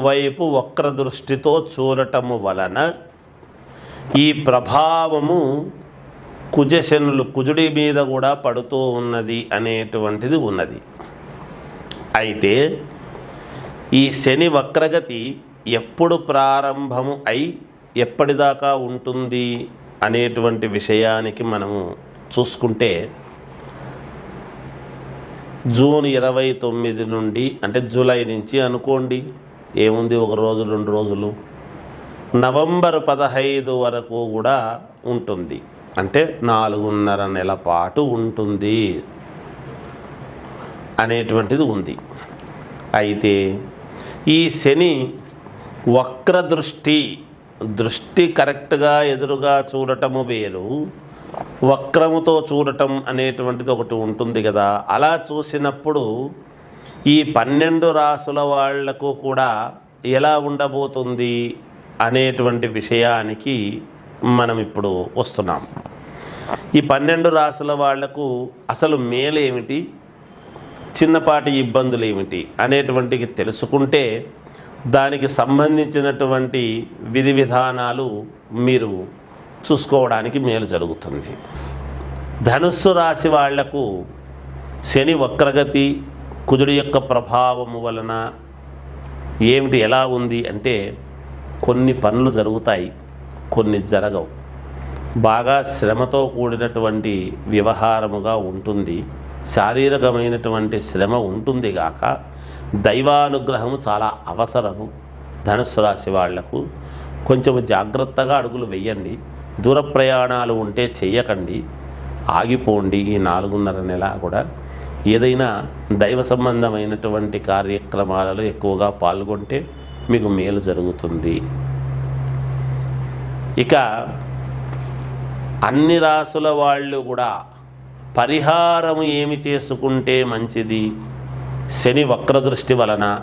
వైపు వక్ర దృష్టితో చూడటము వలన ఈ ప్రభావము కుజశనులు కుజుడి మీద కూడా పడుతూ ఉన్నది అనేటువంటిది ఉన్నది. అయితే ఈ శని వక్రగతి ఎప్పుడు ప్రారంభము అయి ఎప్పటిదాకా ఉంటుంది అనేటువంటి విషయానికి మనము చూసుకుంటే జూన్ ఇరవై తొమ్మిది నుండి అంటే జూలై నుంచి అనుకోండి ఏముంది ఒక రోజు రెండు రోజులు? నవంబర్ పదహైదు వరకు కూడా ఉంటుంది. అంటే నాలుగున్నర నెల పాటు ఉంటుంది అనేటువంటిది ఉంది. అయితే ఈ శని వక్ర దృష్టి దృష్టి కరెక్ట్గా ఎదురుగా చూడటము వేరు. వక్రముతో చూడటం అనేటువంటిది ఒకటి ఉంటుంది కదా. అలా చూసినప్పుడు ఈ పన్నెండు రాసుల వాళ్ళకు కూడా ఎలా ఉండబోతుంది అనేటువంటి విషయానికి మనం ఇప్పుడు వస్తున్నాం. ఈ పన్నెండు రాసుల వాళ్ళకు అసలు మేలు ఏమిటి చిన్నపాటి ఇబ్బందులు ఏమిటి అనేటువంటివి తెలుసుకుంటే దానికి సంబంధించినటువంటి విధి విధానాలు మీరు చూసుకోవడానికి మేలు జరుగుతుంది. ధనుస్సు రాశి వాళ్ళకు శని వక్రగతి కుజుడి యొక్క ప్రభావము వలన ఏమిటి ఎలా ఉంది అంటే కొన్ని పనులు జరుగుతాయి కొన్ని జరగవు. బాగా శ్రమతో కూడినటువంటి వ్యవహారముగా ఉంటుంది శారీరకమైనటువంటి శ్రమ ఉంటుంది గాక దైవానుగ్రహము చాలా అవసరము ధనుసు రాశి వాళ్ళకు. కొంచెం జాగ్రత్తగా అడుగులు వెయ్యండి దూర ప్రయాణాలు ఉంటే చేయకండి ఆగిపోండి ఈ నాలుగున్నర నెల కూడా. ఏదైనా దైవ సంబంధమైనటువంటి కార్యక్రమాలలో ఎక్కువగా పాల్గొంటే మీకు మేలు జరుగుతుంది. ఇక అన్ని రాసుల వాళ్ళు కూడా పరిహారం ఏమి చేసుకుంటే మంచిది? శని వక్రదృష్టి వలన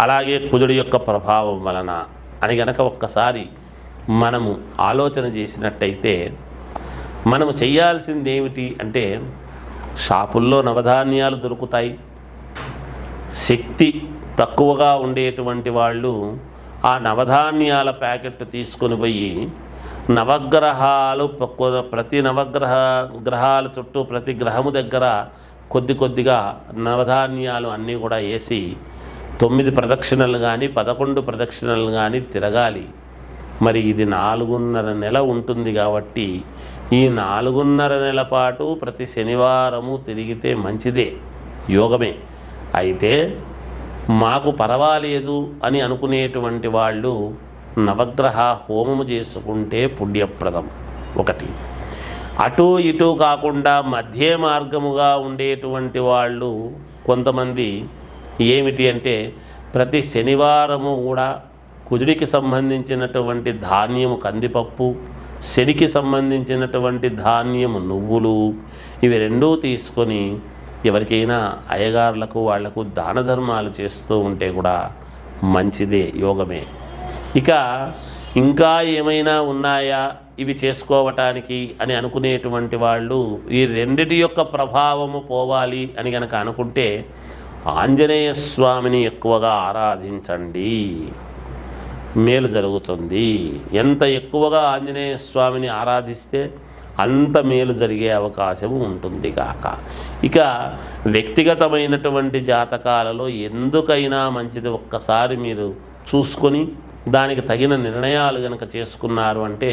అలాగే కుజుడి యొక్క ప్రభావం వలన అని గనక ఒక్కసారి మనము ఆలోచన చేసినట్టయితే మనము చేయాల్సింది ఏమిటి అంటే షాపుల్లో నవధాన్యాలు దొరుకుతాయి. శక్తి తక్కువగా ఉండేటువంటి వాళ్ళు ఆ నవధాన్యాల ప్యాకెట్ తీసుకొని పోయి నవగ్రహాలు ప్రతి నవగ్రహ గ్రహాల చుట్టూ ప్రతి గ్రహము దగ్గర కొద్ది కొద్దిగా నవధాన్యాలు అన్నీ కూడా వేసి తొమ్మిది ప్రదక్షిణలు కానీ పదకొండు ప్రదక్షిణలు కానీ తిరగాలి. మరి ఇది నాలుగున్నర నెల ఉంటుంది కాబట్టి ఈ నాలుగున్నర నెల పాటు ప్రతి శనివారము తిరిగితే మంచిదే యోగమే. అయితే మాకు పర్వాలేదు అని అనుకునేటువంటి వాళ్ళు నవగ్రహ హోమము చేసుకుంటే పుణ్యప్రదం ఒకటి. అటు ఇటు కాకుండా మధ్య మార్గముగా ఉండేటువంటి వాళ్ళు కొంతమంది ఏమిటి అంటే ప్రతి శనివారము కూడా కుజుడికి సంబంధించినటువంటి ధాన్యము కందిపప్పు శనికి సంబంధించినటువంటి ధాన్యము నువ్వులు ఇవి రెండూ తీసుకొని ఎవరికైనా అయ్యగారులకు వాళ్ళకు దాన ధర్మాలు చేస్తూ ఉంటే కూడా మంచిదే యోగమే. ఇక ఇంకా ఏమైనా ఉన్నాయా? ఇవి చేసుకోవటానికి అని అనుకునేటువంటి వాళ్ళు ఈ రెండిటి యొక్క ప్రభావము పోవాలి అని గనక అనుకుంటే ఆంజనేయ స్వామిని ఎక్కువగా ఆరాధించండి. మేలు జరుగుతుంది. ఎంత ఎక్కువగా ఆంజనేయ స్వామిని ఆరాధిస్తే అంత మేలు జరిగే అవకాశం ఉంటుంది కాక. ఇక వ్యక్తిగతమైనటువంటి జాతకాలలో ఎందుకైనా మంచిది ఒక్కసారి మీరు చూసుకొని దానికి తగిన నిర్ణయాలు కనుక చేసుకున్నారు అంటే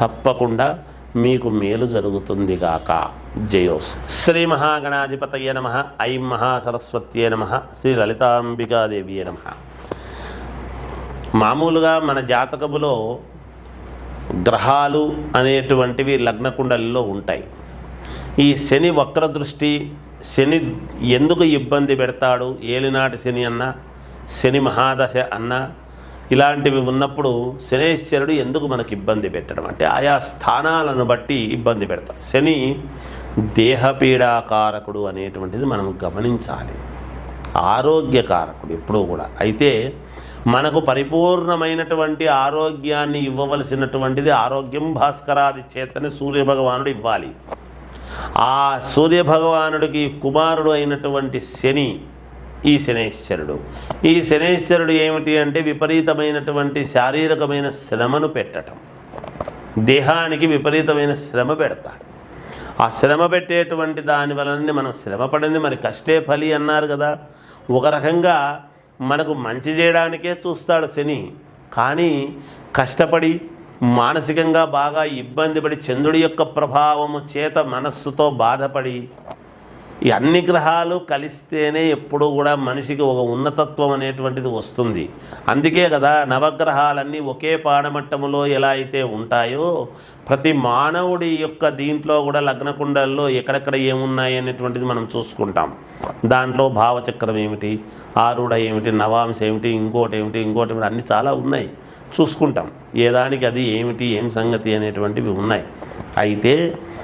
తప్పకుండా మీకు మేలు జరుగుతుంది గాక జయోస్ శ్రీ మహాగణాధిపతయ నమ ఐం మహాసరస్వత్యే నమ శ్రీ లలితాంబికాదేవియే నమ. మామూలుగా మన జాతకములో గ్రహాలు అనేటువంటివి లగ్నకుండలిలో ఉంటాయి. ఈ శని వక్ర దృష్టి శని ఎందుకు ఇబ్బంది పెడతాడు ఏలినాటి శని అన్న శని మహాదశ అన్న ఇలాంటివి ఉన్నప్పుడు శనేశ్వరుడు ఎందుకు మనకు ఇబ్బంది పెట్టడం అంటే ఆయా స్థానాలను బట్టి ఇబ్బంది పెడతాడు. శని దేహపీడాకారకుడు అనేటువంటిది మనం గమనించాలి. ఆరోగ్యకారకుడు ఎప్పుడూ కూడా. అయితే మనకు పరిపూర్ణమైనటువంటి ఆరోగ్యాన్ని ఇవ్వవలసినటువంటిది ఆరోగ్యం భాస్కరాది చేతని సూర్యభగవానుడు ఇవ్వాలి. ఆ సూర్యభగవానుడికి కుమారుడు అయినటువంటి శని ఈ శనేశ్వరుడు. ఈ శనేశ్వరుడు ఏమిటి అంటే విపరీతమైనటువంటి శారీరకమైన శ్రమను పెట్టడం దేహానికి విపరీతమైన శ్రమ పెడతాడు. ఆ శ్రమ పెట్టేటువంటి దాని వలన మనం శ్రమ పడింది మరి కష్టే ఫలి అన్నారు కదా. ఒక రకంగా మనకు మంచి చేయడానికే చూస్తాడు శని. కానీ కష్టపడి మానసికంగా బాగా ఇబ్బంది పడి చంద్రుడి యొక్క ప్రభావము చేత మనస్సుతో బాధపడి ఈ అన్ని గ్రహాలు కలిస్తేనే ఎప్పుడూ కూడా మనిషికి ఒక ఉన్నతత్వం అనేటువంటిది వస్తుంది. అందుకే కదా నవగ్రహాలన్నీ ఒకే పాడమట్టములో ఎలా అయితే ఉంటాయో ప్రతి మానవుడి యొక్క దీంట్లో కూడా లగ్నకుండల్లో ఎక్కడెక్కడ ఏమున్నాయి అనేటువంటిది మనం చూసుకుంటాం. దాంట్లో భావచక్రం ఏమిటి ఆరుడ ఏమిటి నవాంశ ఏమిటి ఇంకోటి ఏమిటి ఇంకోటి ఏమిటి అన్నీ చాలా ఉన్నాయి. చూసుకుంటాం. ఏ దానికి అది ఏమిటి ఏం సంగతి అనేటువంటివి ఉన్నాయి. అయితే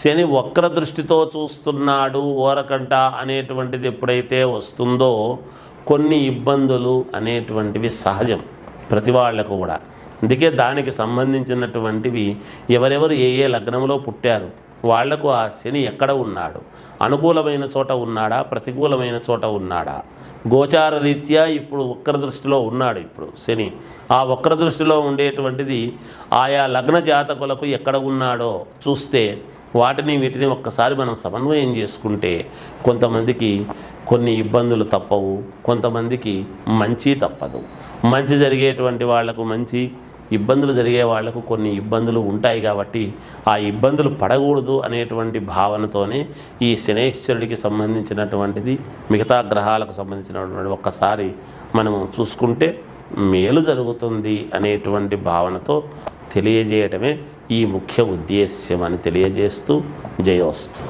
శని వక్ర దృష్టితో చూస్తున్నాడు ఓరకంట అనేటువంటిది ఎప్పుడైతే వస్తుందో కొన్ని ఇబ్బందులు అనేటువంటివి సహజం ప్రతి వాళ్ళకు కూడా. అందుకే దానికి సంబంధించినటువంటివి ఎవరెవరు ఏ ఏ లగ్నంలో పుట్టారు వాళ్ళకు ఆ శని ఎక్కడ ఉన్నాడు అనుకూలమైన చోట ఉన్నాడా ప్రతికూలమైన చోట ఉన్నాడా? గోచార రీత్యా ఇప్పుడు వక్ర దృష్టిలో ఉన్నాడు ఇప్పుడు శని. ఆ వక్ర దృష్టిలో ఉండేటువంటిది ఆయా లగ్న జాతకులకు ఎక్కడ ఉన్నాడో చూస్తే వాటిని వీటిని ఒక్కసారి మనం సమన్వయం చేసుకుంటే కొంతమందికి కొన్ని ఇబ్బందులు తప్పవు కొంతమందికి మంచి తప్పదు. మంచి జరిగేటువంటి వాళ్ళకు మంచి ఇబ్బందులు జరిగే వాళ్ళకు కొన్ని ఇబ్బందులు ఉంటాయి కాబట్టి ఆ ఇబ్బందులు పడకూడదు అనేటువంటి భావనతోనే ఈ శనేశ్వరుడికి సంబంధించినటువంటిది మిగతా గ్రహాలకు సంబంధించినటువంటి ఒక్కసారి మనము చూసుకుంటే మేలు జరుగుతుంది అనేటువంటి భావనతో తెలియజేయటమే ఈ ముఖ్య ఉద్దేశ్యం అని తెలియజేస్తూ జయోస్తు.